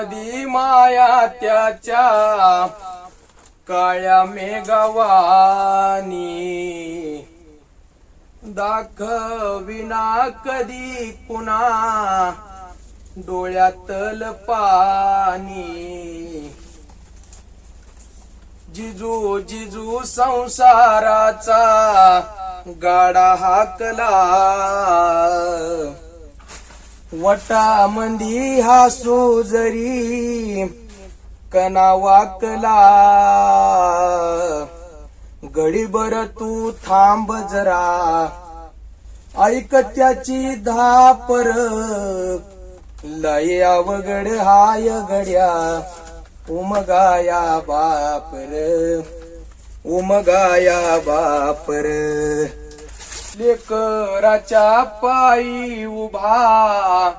मधी माया त्याच्या काळ्या मेघवानी दाखविना कधी पुन्हा डोळ्यातल पाणी जिजू जिजू संसाराचा गाडा हाकला. वटामंदी हा जरी कना वाकला गडीभर तू थांब जरा ऐक त्याची धापर. लय अवघड हाय गड्या उमगाया बापर उमगाया बापर. लेकराच्या पायी उभा.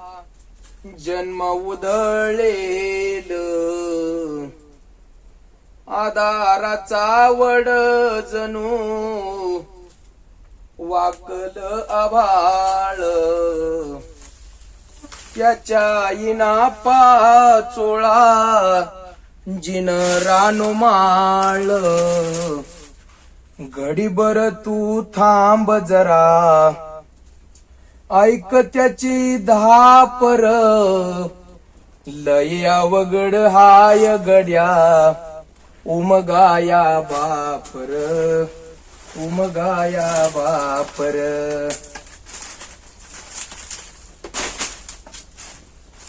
जन्म उधळेल. आधाराचा वड जणू. वाकल आभाळ. त्याच्या इना पाचोळा जिन रानुमाळ घडीभर तू थांब जरा. ऐक त्याची धापर. लय अवघड हाय गड्या. उमगाया बापर. उमगाया बापर.